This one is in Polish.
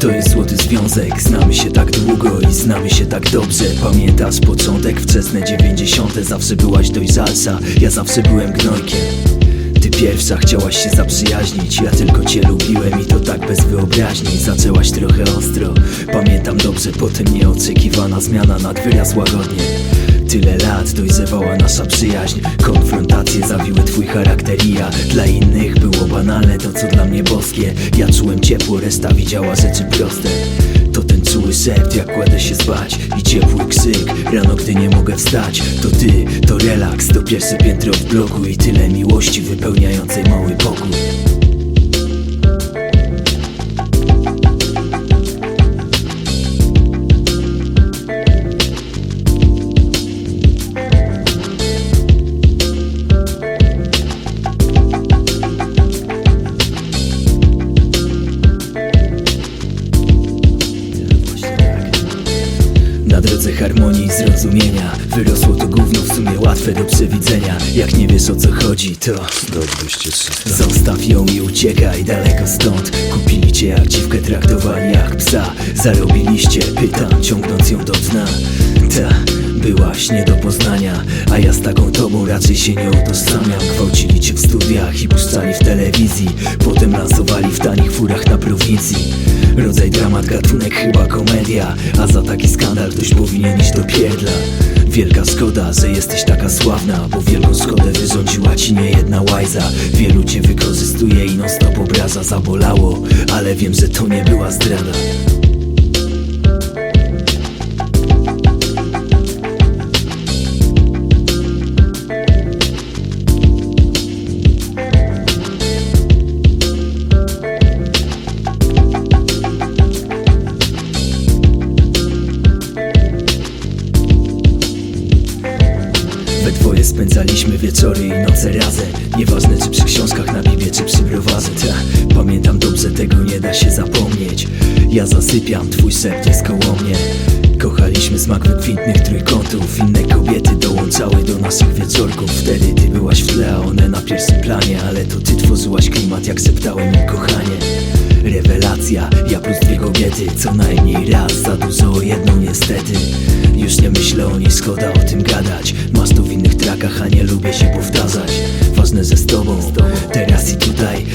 To jest złoty związek, znamy się tak długo i znamy się tak dobrze. Pamiętasz początek, wczesne dziewięćdziesiąte? Zawsze byłaś dojrzalsza, ja zawsze byłem gnojkiem ty pierwsza chciałaś się zaprzyjaźnić Ja tylko cię lubiłem i to tak bez wyobraźni. Zaczęłaś trochę ostro Pamiętam dobrze, potem nieoczekiwana zmiana nad wyraz łagodnie Tyle lat dojrzewała nasza przyjaźń Konfrontacje zawiły twój charakter i ja. Dla innych było banalne to co dla mnie boskie. Ja czułem ciepło, reszta widziała rzeczy proste. To czuły szept, jak kładę się spać I ciepły krzyk, rano gdy nie mogę wstać To ty, to relaks, to pierwsze piętro w bloku I tyle miłości wypełniającej mały pokój zrozumienia. Wyrosło to gówno w sumie łatwe do przewidzenia. Jak nie wiesz o co chodzi to Do 203 Zostaw ją i uciekaj daleko stąd. Kupili cię jak dziwkę traktowali jak psa. Zarobiliście, pytam, ciągnąc ją do dna. Ta, byłaś nie do poznania A ja z taką tobą raczej się nie utożsamiam. Gwałcili cię w studiach i puszczali w telewizji. Potem lansowali Dramat, gatunek chyba komedia. A za taki skandal ktoś powinien iść do pierdla. Wielka szkoda, że jesteś taka sławna Bo wielką szkodę wyrządziła ci niejedna łajza. Wielu cię wykorzystuje i non stop obraza Zabolało, ale wiem, że to nie była zdrada We dwoje spędzaliśmy wieczory i noce razem. Nieważne czy przy książkach na Biblię, czy przy browarze Ta, Pamiętam dobrze, tego nie da się zapomnieć. Ja zasypiam, twój szept jest koło mnie. Kochaliśmy smak wykwintnych trójkątów. Inne kobiety dołączały do naszych wieczorków. Wtedy ty byłaś w tle, a one na pierwszym planie. Ale to ty tworzyłaś klimat, jak szeptałem im kochanie. Rewelacja, ja plus dwie kobiety Co najmniej raz, za dużo jedną niestety. Już nie myślę o niej, szkoda o tym gadać. Masz to w innych trakach, a nie lubię się powtarzać. Ważne, że z tobą, teraz i tutaj